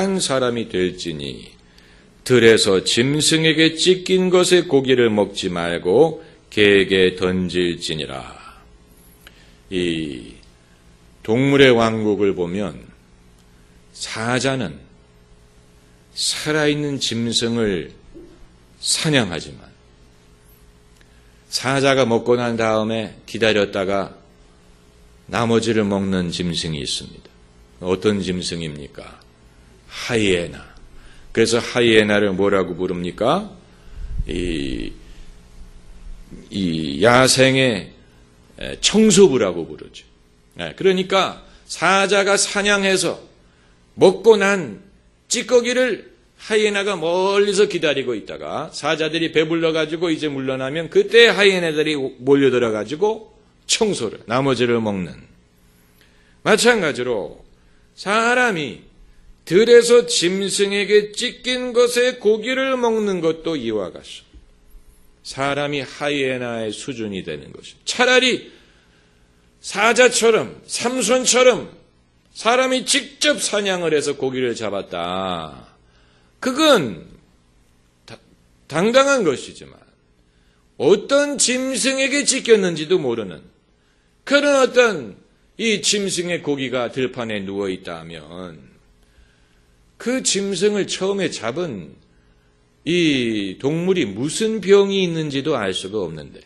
거룩한 사람이 될지니 들에서 짐승에게 찢긴 것의 고기를 먹지 말고 개에게 던질지니라. 이 동물의 왕국을 보면 사자는 살아있는 짐승을 사냥하지만 사자가 먹고 난 다음에 기다렸다가 나머지를 먹는 짐승이 있습니다. 어떤 짐승입니까? 하이에나. 그래서 하이에나를 뭐라고 부릅니까? 이, 이 야생의 청소부라고 부르죠. 네, 그러니까 사자가 사냥해서 먹고 난 찌꺼기를 하이에나가 멀리서 기다리고 있다가 사자들이 배불러 가지고 이제 물러나면 그때 하이에나들이 몰려들어 가지고 청소를 나머지를 먹는 마찬가지로 사람이 들에서 짐승에게 찢긴 것의 고기를 먹는 것도 이와 같습니다. 사람이 하이에나의 수준이 되는 것입니다. 차라리 사자처럼 삼손처럼 사람이 직접 사냥을 해서 고기를 잡았다. 그건 당당한 것이지만 어떤 짐승에게 찢겼는지도 모르는 그런 어떤 이 짐승의 고기가 들판에 누워 있다면 그 짐승을 처음에 잡은 이 동물이 무슨 병이 있는지도 알 수가 없는데.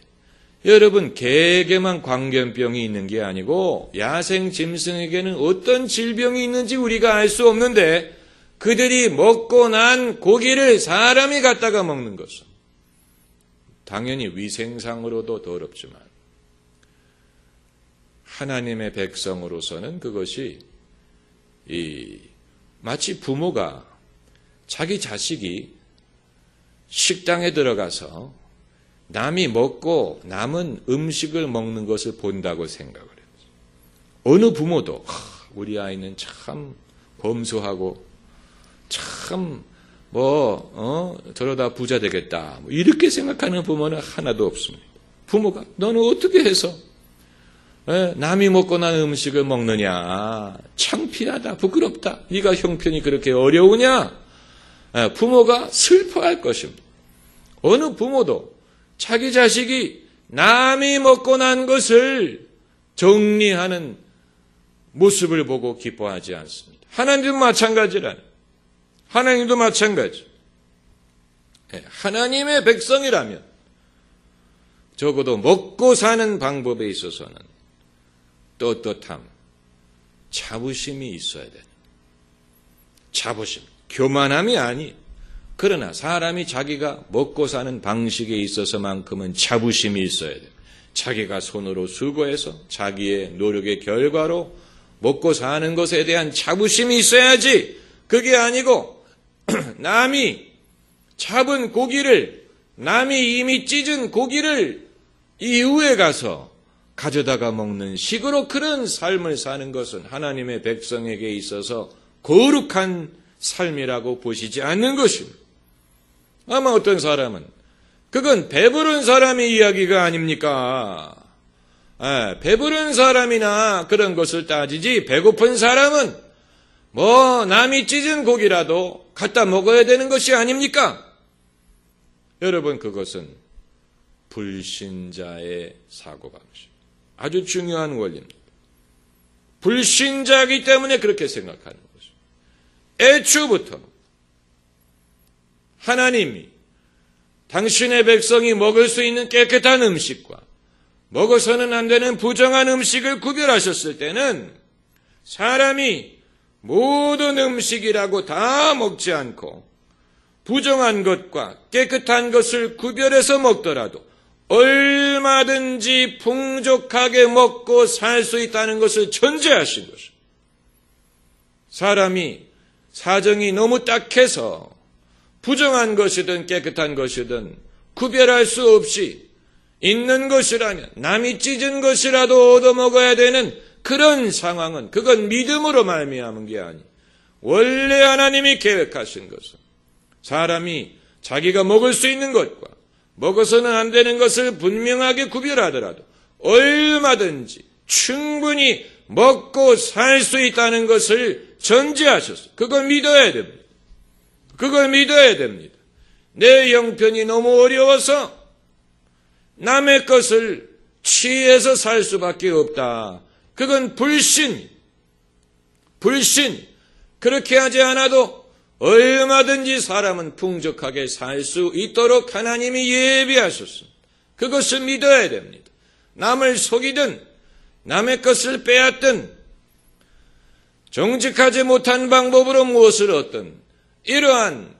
여러분 개에게만 광견병이 있는 게 아니고 야생 짐승에게는 어떤 질병이 있는지 우리가 알 수 없는데 그들이 먹고 난 고기를 사람이 갖다가 먹는 것은 당연히 위생상으로도 더럽지만 하나님의 백성으로서는 그것이 이 마치 부모가 자기 자식이 식당에 들어가서 남이 먹고 남은 음식을 먹는 것을 본다고 생각을 해요. 어느 부모도 우리 아이는 참 검소하고 참 뭐, 어, 저러다 부자 되겠다. 뭐 이렇게 생각하는 부모는 하나도 없습니다. 부모가, 너는 어떻게 해서, 에, 남이 먹고 난 음식을 먹느냐. 창피하다. 부끄럽다. 네가 형편이 그렇게 어려우냐. 에, 부모가 슬퍼할 것입니다. 어느 부모도 자기 자식이 남이 먹고 난 것을 정리하는 모습을 보고 기뻐하지 않습니다. 하나님도 마찬가지라는. 하나님도 마찬가지. 예, 하나님의 백성이라면 적어도 먹고 사는 방법에 있어서는 떳떳함, 자부심이 있어야 되는. 자부심, 교만함이 아니. 그러나 사람이 자기가 먹고 사는 방식에 있어서만큼은 자부심이 있어야 돼. 자기가 손으로 수고해서 자기의 노력의 결과로 먹고 사는 것에 대한 자부심이 있어야지. 그게 아니고 남이 잡은 고기를 남이 이미 찢은 고기를 이후에 가서 가져다가 먹는 식으로 그런 삶을 사는 것은 하나님의 백성에게 있어서 거룩한 삶이라고 보시지 않는 것입니다. 아마 어떤 사람은 그건 배부른 사람의 이야기가 아닙니까? 아, 배부른 사람이나 그런 것을 따지지 배고픈 사람은 뭐 남이 찢은 고기라도 갖다 먹어야 되는 것이 아닙니까? 여러분 그것은 불신자의 사고방식. 아주 중요한 원리입니다. 불신자이기 때문에 그렇게 생각하는 것입니다. 애초부터 하나님이 당신의 백성이 먹을 수 있는 깨끗한 음식과 먹어서는 안 되는 부정한 음식을 구별하셨을 때는 사람이 모든 음식이라고 다 먹지 않고 부정한 것과 깨끗한 것을 구별해서 먹더라도 얼마든지 풍족하게 먹고 살 수 있다는 것을 전제하신 것입니다. 사람이 사정이 너무 딱해서 부정한 것이든 깨끗한 것이든 구별할 수 없이 있는 것이라면 남이 찢은 것이라도 얻어먹어야 되는 그런 상황은 그건 믿음으로 말미암은 게 아니. 원래 하나님이 계획하신 것은 사람이 자기가 먹을 수 있는 것과 먹어서는 안 되는 것을 분명하게 구별하더라도 얼마든지 충분히 먹고 살 수 있다는 것을 전제하셨어. 그걸 믿어야 됩니다. 그걸 믿어야 됩니다. 내 형편이 너무 어려워서 남의 것을 취해서 살 수밖에 없다. 그건 불신. 불신. 그렇게 하지 않아도 얼마든지 사람은 풍족하게 살 수 있도록 하나님이 예비하셨습니다. 그것을 믿어야 됩니다. 남을 속이든 남의 것을 빼앗든 정직하지 못한 방법으로 무엇을 얻든 이러한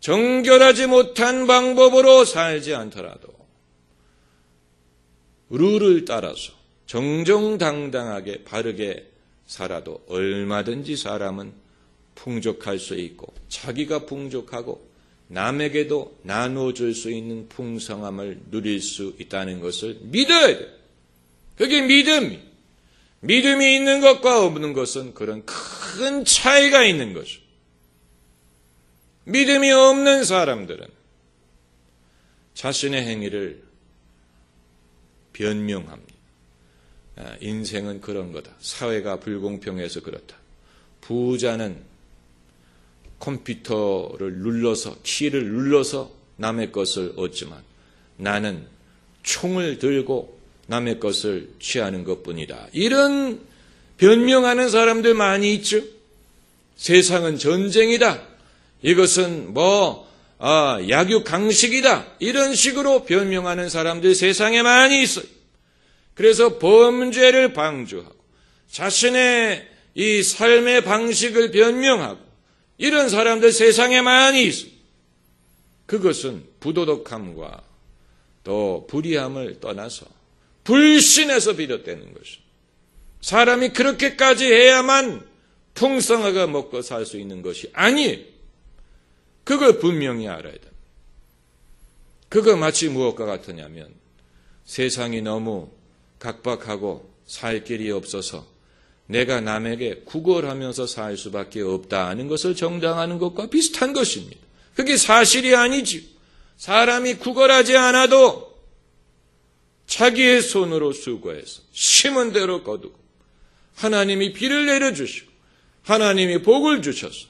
정결하지 못한 방법으로 살지 않더라도 룰을 따라서 정정당당하게 바르게 살아도 얼마든지 사람은 풍족할 수 있고 자기가 풍족하고 남에게도 나눠줄 수 있는 풍성함을 누릴 수 있다는 것을 믿어야 돼. 그게 믿음이. 믿음이 있는 것과 없는 것은 그런 큰 차이가 있는 거죠. 믿음이 없는 사람들은 자신의 행위를 변명합니다. 아, 인생은 그런 거다. 사회가 불공평해서 그렇다. 부자는 컴퓨터를 눌러서, 키를 눌러서 남의 것을 얻지만 나는 총을 들고 남의 것을 취하는 것 뿐이다. 이런 변명하는 사람들 많이 있죠? 세상은 전쟁이다. 이것은 뭐, 아, 약육 강식이다. 이런 식으로 변명하는 사람들 세상에 많이 있어요. 그래서 범죄를 방조하고 자신의 이 삶의 방식을 변명하고 이런 사람들 세상에 많이 있어요. 그것은 부도덕함과 또 불의함을 떠나서 불신에서 비롯되는 것입니다. 사람이 그렇게까지 해야만 풍성하게 먹고 살 수 있는 것이 아니에요. 그걸 분명히 알아야 됩니다. 그거 마치 무엇과 같으냐면 세상이 너무 각박하고 살 길이 없어서 내가 남에게 구걸하면서 살 수밖에 없다는 것을 정당하는 것과 비슷한 것입니다. 그게 사실이 아니지. 사람이 구걸하지 않아도 자기의 손으로 수고해서 심은 대로 거두고 하나님이 비를 내려주시고 하나님이 복을 주셔서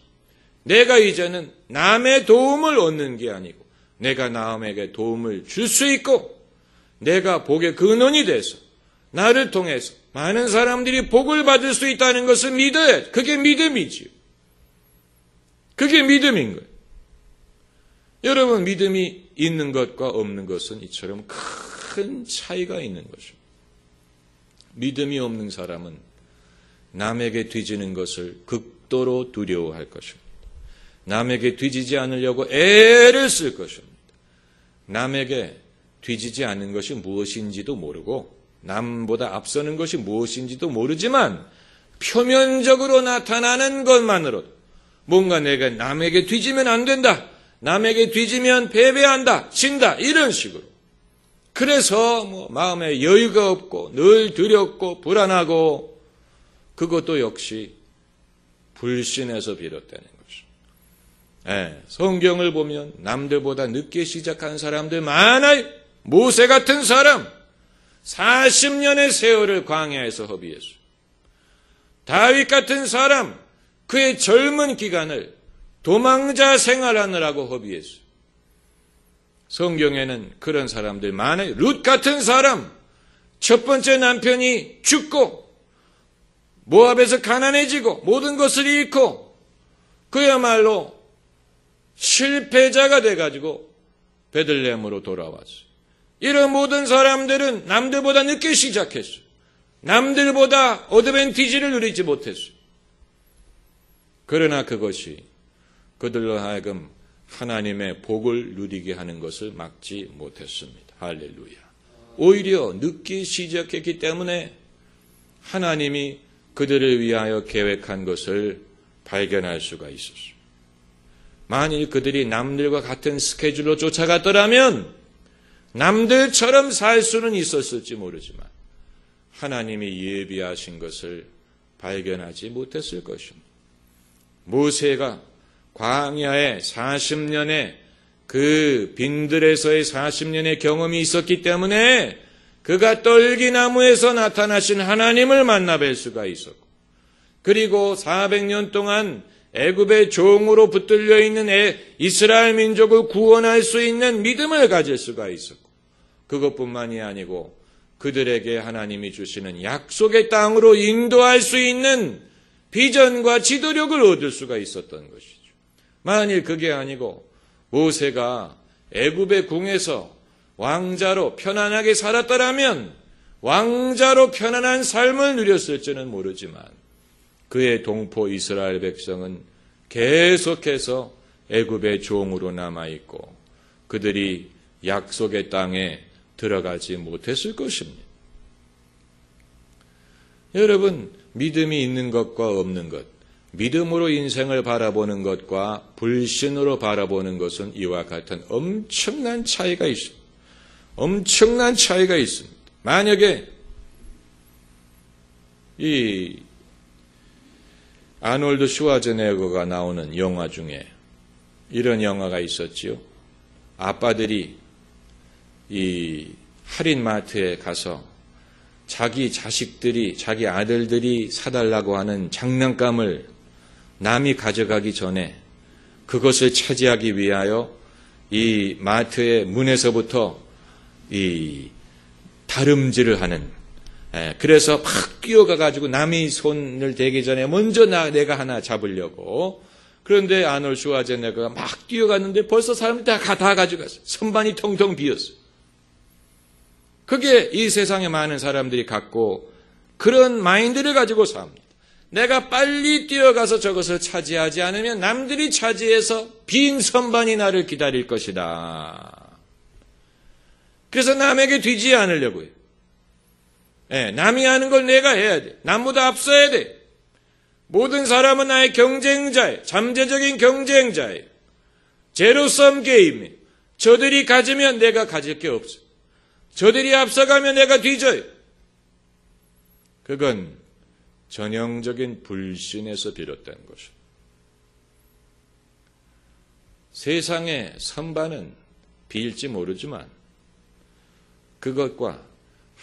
내가 이제는 남의 도움을 얻는 게 아니고 내가 남에게 도움을 줄 수 있고 내가 복의 근원이 돼서 나를 통해서 많은 사람들이 복을 받을 수 있다는 것을 믿어야 그게 믿음이지요. 그게 믿음인 거예요. 여러분 믿음이 있는 것과 없는 것은 이처럼 큰 차이가 있는 것입니다. 믿음이 없는 사람은 남에게 뒤지는 것을 극도로 두려워할 것입니다. 남에게 뒤지지 않으려고 애를 쓸 것입니다. 남에게 뒤지지 않는 것이 무엇인지도 모르고 남보다 앞서는 것이 무엇인지도 모르지만 표면적으로 나타나는 것만으로도 뭔가 내가 남에게 뒤지면 안 된다. 남에게 뒤지면 패배한다. 진다. 이런 식으로. 그래서 뭐 마음에 여유가 없고 늘 두렵고 불안하고 그것도 역시 불신에서 비롯되는 것입니다. 네, 성경을 보면 남들보다 늦게 시작한 사람들 많아요. 모세 같은 사람 40년의 세월을 광야에서 허비했어요. 다윗 같은 사람 그의 젊은 기간을 도망자 생활하느라고 허비했어요. 성경에는 그런 사람들 많아요. 룻 같은 사람 첫 번째 남편이 죽고 모압에서 가난해지고 모든 것을 잃고 그야말로 실패자가 돼가지고 베들레헴으로 돌아왔어요. 이런 모든 사람들은 남들보다 늦게 시작했어요. 남들보다 어드밴티지를 누리지 못했어요. 그러나 그것이 그들로 하여금 하나님의 복을 누리게 하는 것을 막지 못했습니다. 할렐루야. 오히려 늦게 시작했기 때문에 하나님이 그들을 위하여 계획한 것을 발견할 수가 있었습니다. 만일 그들이 남들과 같은 스케줄로 쫓아갔더라면 남들처럼 살 수는 있었을지 모르지만 하나님이 예비하신 것을 발견하지 못했을 것입니다. 모세가 광야에 40년의 그 빈들에서의 40년의 경험이 있었기 때문에 그가 떨기나무에서 나타나신 하나님을 만나 뵐 수가 있었고 그리고 400년 동안 애굽의 종으로 붙들려 있는 이스라엘 민족을 구원할 수 있는 믿음을 가질 수가 있었고 그것뿐만이 아니고 그들에게 하나님이 주시는 약속의 땅으로 인도할 수 있는 비전과 지도력을 얻을 수가 있었던 것이죠. 만일 그게 아니고 모세가 애굽의 궁에서 왕자로 편안하게 살았더라면 왕자로 편안한 삶을 누렸을지는 모르지만 그의 동포 이스라엘 백성은 계속해서 애굽의 종으로 남아 있고 그들이 약속의 땅에 들어가지 못했을 것입니다. 여러분, 믿음이 있는 것과 없는 것, 믿음으로 인생을 바라보는 것과 불신으로 바라보는 것은 이와 같은 엄청난 차이가 있습니다. 엄청난 차이가 있습니다. 만약에 이 아놀드 슈와제네거가 나오는 영화 중에 이런 영화가 있었지요. 아빠들이 이 할인마트에 가서 자기 자식들이, 자기 아들들이 사달라고 하는 장난감을 남이 가져가기 전에 그것을 차지하기 위하여 이 마트의 문에서부터 이 다름질을 하는 예, 그래서 막 뛰어가 가지고 남이 손을 대기 전에 먼저 나 내가 하나 잡으려고 그런데 아놀 슈와제네가 막 뛰어갔는데 벌써 사람들이 다, 다 가져갔어. 선반이 텅텅 비었어. 그게 이 세상에 많은 사람들이 갖고 그런 마인드를 가지고 삽니다. 내가 빨리 뛰어가서 저것을 차지하지 않으면 남들이 차지해서 빈 선반이 나를 기다릴 것이다. 그래서 남에게 뒤지 않으려고요. 예, 남이 하는 걸 내가 해야 돼. 남보다 앞서야 돼. 모든 사람은 나의 경쟁자예요. 잠재적인 경쟁자예요. 제로섬 게임이에요. 저들이 가지면 내가 가질 게 없어. 저들이 앞서가면 내가 뒤져요. 그건 전형적인 불신에서 비롯된 것입니다. 세상의 선반은 비일지 모르지만 그것과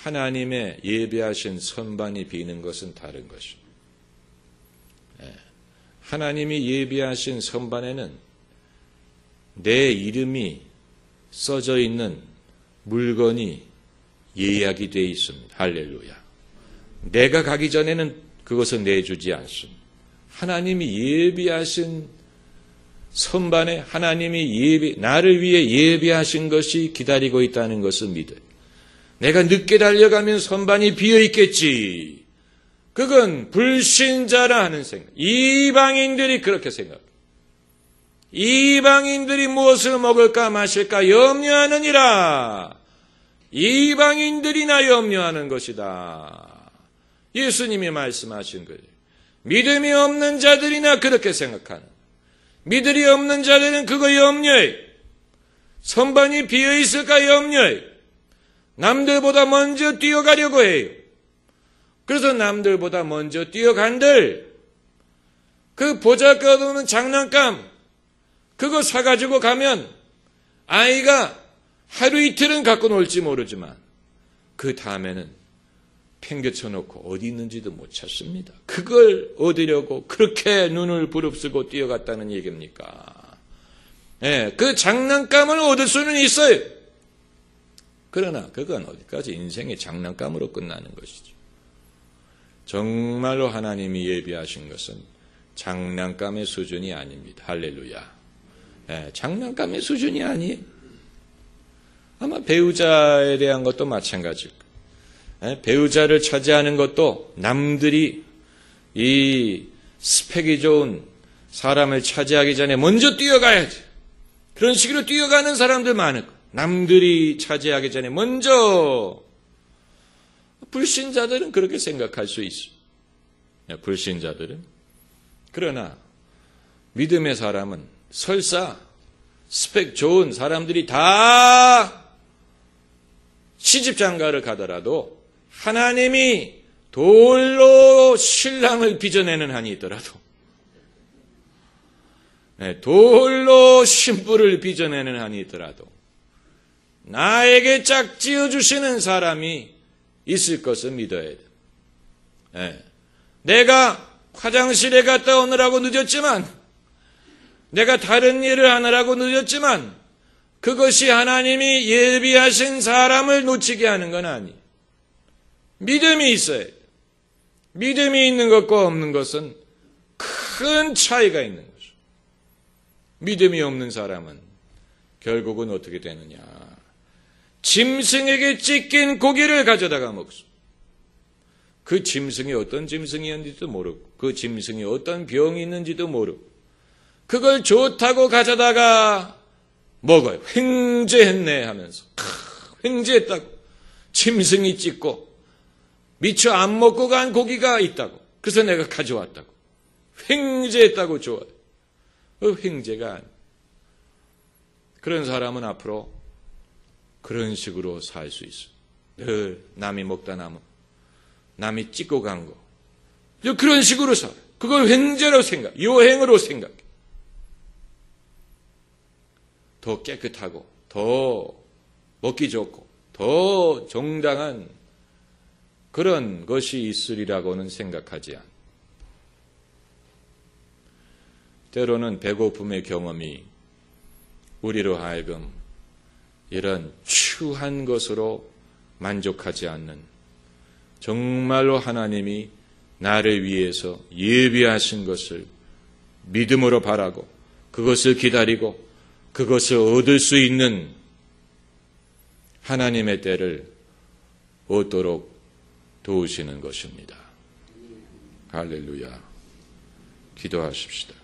하나님의 예배하신 선반이 비는 것은 다른 것입니다. 예. 하나님이 예비하신 선반에는 내 이름이 써져 있는 물건이 예약이 되어 있습니다. 할렐루야. 내가 가기 전에는 그것을 내주지 않습니다. 하나님이 예비하신 선반에 하나님이 예비, 나를 위해 예비하신 것이 기다리고 있다는 것을 믿어요. 내가 늦게 달려가면 선반이 비어 있겠지. 그건 불신자라 하는 생각. 이방인들이 그렇게 생각. 이방인들이 무엇을 먹을까 마실까 염려하느니라. 이방인들이나 염려하는 것이다. 예수님이 말씀하신 거예요. 믿음이 없는 자들이나 그렇게 생각하는. 믿음이 없는 자들은 그거 염려해. 선반이 비어 있을까 염려해. 남들보다 먼저 뛰어가려고 해요. 그래서 남들보다 먼저 뛰어간들 그 보잘것없는 장난감 그거 사가지고 가면 아이가 하루 이틀은 갖고 놀지 모르지만 그 다음에는 팽개쳐 놓고 어디 있는지도 못 찾습니다. 그걸 얻으려고 그렇게 눈을 부릅쓰고 뛰어갔다는 얘기입니까? 예, 그 장난감을 얻을 수는 있어요. 그러나 그건 어디까지 인생의 장난감으로 끝나는 것이죠. 정말로 하나님이 예비하신 것은 장난감의 수준이 아닙니다. 할렐루야. 예, 장난감의 수준이 아니에요. 아마 배우자에 대한 것도 마찬가지일 거예요. 예, 배우자를 차지하는 것도 남들이 이 스펙이 좋은 사람을 차지하기 전에 먼저 뛰어가야지. 그런 식으로 뛰어가는 사람들 많을 거예요. 남들이 차지하기 전에 먼저 불신자들은 그렇게 생각할 수 있어. 불신자들은. 그러나 믿음의 사람은 설사 스펙 좋은 사람들이 다 시집장가를 가더라도 하나님이 돌로 신랑을 빚어내는 한이 있더라도 네, 돌로 신부를 빚어내는 한이 있더라도 나에게 짝지어 주시는 사람이 있을 것을 믿어야 돼. 네. 내가 화장실에 갔다 오느라고 늦었지만, 내가 다른 일을 하느라고 늦었지만, 그것이 하나님이 예비하신 사람을 놓치게 하는 건 아니. 믿음이 있어야 돼. 믿음이 있는 것과 없는 것은 큰 차이가 있는 거죠. 믿음이 없는 사람은 결국은 어떻게 되느냐. 짐승에게 찢긴 고기를 가져다가 먹습니다. 그 짐승이 어떤 짐승이었는지도 모르고, 그 짐승이 어떤 병이 있는지도 모르고, 그걸 좋다고 가져다가 먹어요. 횡재했네 하면서. 횡재했다고. 짐승이 찢고, 미처 안 먹고 간 고기가 있다고. 그래서 내가 가져왔다고. 횡재했다고 좋아요. 그 횡재가 아니 그런 사람은 앞으로 그런 식으로 살 수 있어. 늘 남이 먹다 남은, 남이 찍고 간 거. 그런 식으로 살아. 그걸 횡재로 생각, 요행으로 생각해. 더 깨끗하고, 더 먹기 좋고, 더 정당한 그런 것이 있으리라고는 생각하지 않. 때로는 배고픔의 경험이 우리로 하여금 이런 추한 것으로 만족하지 않는 정말로 하나님이 나를 위해서 예비하신 것을 믿음으로 바라고 그것을 기다리고 그것을 얻을 수 있는 하나님의 때를 얻도록 도우시는 것입니다. 할렐루야. 기도하십시다.